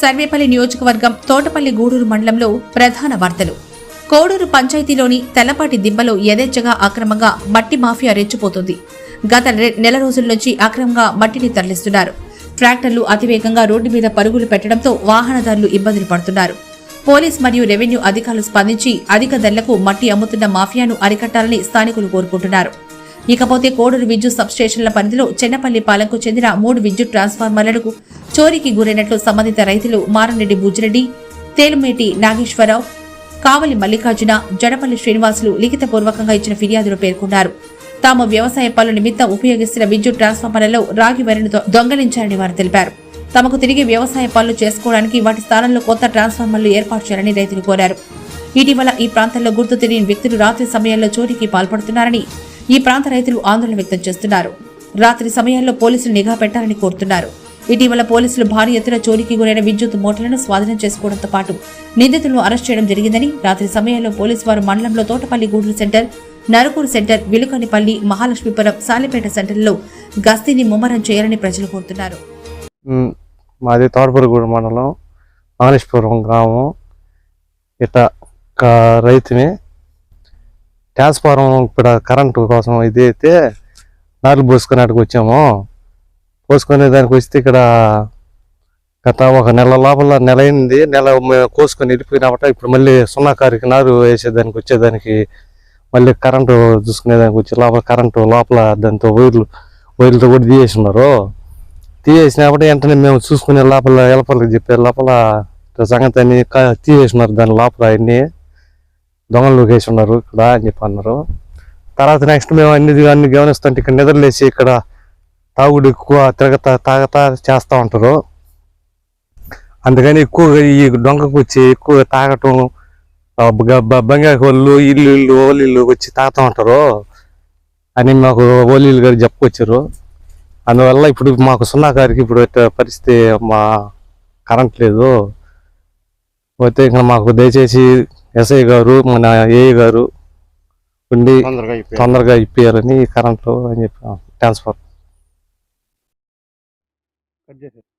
సర్వేపల్లి నియోజకవర్గం తోటపల్లి గూడూరు మండలంలో ప్రధాన వార్తలు. కోడూరు పంచాయతీలోని తెల్లపాటి దిబ్బలో యథేచ్ఛగా అక్రమంగా మట్టి మాఫియా రెచ్చిపోతుంది. గత నెల రోజుల నుంచి అక్రమంగా మట్టిని తరలిస్తున్నారు. ట్రాక్టర్లు అతివేగంగా రోడ్డు మీద పరుగులు పెట్టడంతో వాహనదారులు ఇబ్బందులు పడుతున్నారు. పోలీస్ మరియు రెవెన్యూ అధికారులు స్పందించి అధిక ధరలకు మట్టి అమ్ముతున్న మాఫియాను అరికట్టాలని స్థానికులు కోరుకుంటున్నారు. ఇకపోతే కోడూరు విద్యుత్ సబ్స్టేషన్ల పరిధిలో చెన్నపల్లి పాలెంకు చెందిన మూడు విద్యుత్ ట్రాన్స్ఫార్మర్లకు చోరీకి గురైనట్లు సంబంధిత రైతులు మారంరెడ్డి బుజ్జిరెడ్డి తేలుమేటి నాగేశ్వరరావు కావలి మల్లికార్జున జడపల్లి శ్రీనివాసులు లిఖితపూర్వకంగా ఇచ్చిన ఫిర్యాదులో పేర్కొన్నారు. తాము వ్యవసాయ పనుల నిమిత్తం ఉపయోగిస్తున్న విద్యుత్ ట్రాన్స్ఫార్మర్లలో రాగి వరిని దొంగలించారని వారు తెలిపారు. తమకు తిరిగి వ్యవసాయ పనులు చేసుకోవడానికి వాటి స్థానంలో కొత్త ట్రాన్స్ఫార్మర్లు ఏర్పాటు చేయాలని రైతులు కోరారు. ఇటీవల ఈ ప్రాంతంలో గుర్తు తెలియని వ్యక్తులు రాత్రి సమయాల్లో చోరీకి పాల్పడుతున్నారని ఈ ప్రాంత రైతులు ఆందోళన వ్యక్తం చేస్తున్నారు. రాత్రి సమయాల్లో పోలీసులు నిఘా పెట్టాలని కోరుతున్నారు. ఇటీవల పోలీసులు భారీ ఎత్తున చోరీకి గురైన విద్యుత్ మోటార్లను స్వాధీనం చేసుకోవడంతో పాటు నిందితులను అరెస్ట్ చేయడం జరిగిందని రాత్రి సమయంలో పోలీసు వారు మండలంలో తోటపల్లి గూడూరు సెంటర్ నరకూరు సెంటర్ విలుకనిపల్లి మహాలక్ష్మీపురం సాలిపేట సెంటర్లో గస్తీని ముమ్మరం చేయాలని ప్రజలు కోరుతున్నారు. మాది తోటపల్లిగూడెం మండలం మానేశ్వరం గ్రామం. ఇట రైతుని ట్రాన్స్ఫార్మర్ ఇక్కడ కరెంటు కోసం ఇది అయితే నాలుగు పోసుకునేటికి వచ్చాము. కోసుకునే దానికి వస్తే ఇక్కడ గత ఒక నెల లోపల నెల అయింది. నెల మేము కోసుకొని వెళ్ళిపోయినప్పట ఇప్పుడు మళ్ళీ సున్నా కారికి నారు వేసేదానికి వచ్చేదానికి మళ్ళీ కరెంటు చూసుకునేదానికి వచ్చి లోపల కరెంటు లోపల దాంతో వైర్లు వైర్లతో కూడా తీయేసినారు తీయేసినప్పుడు వెంటనే మేము చూసుకునే లోపల ఎలపలకి చెప్పే లోపల సంగతి అని తీసేసినారు దాని లోపల అన్ని. దొంగలు వేసి ఉన్నారు. ఇక్కడ అని చెప్పి అన్నారు. తర్వాత నెక్స్ట్ మేము అన్ని అన్ని గమనిస్తుంటే ఇక్కడ నిద్రలేసి ఇక్కడ తాగుడు ఎక్కువ తిరగతా తాగతా చేస్తూ ఉంటారు. అందుకని ఎక్కువగా ఈ దొంగకు వచ్చి ఎక్కువ తాగటం బంగారు వాళ్ళు ఇల్లు ఇల్లు ఓళ్ళు ఇల్లు వచ్చి తాగుతూ ఉంటారు. అని మాకు ఓలీలు గారు చెప్పుకొచ్చారు. అందువల్ల ఇప్పుడు మాకు సున్నా కారికి ఇప్పుడు పరిస్థితి మా కరెంట్ లేదు. పోతే ఇంకా మాకు దయచేసి ఎస్ఐ గారు మన ఏఐ గారు ఉండి తొందరగా ఇప్పియాలని కరెంట్ అని చెప్పి ట్రాన్స్ఫర్ కట్ చేసేస్తాను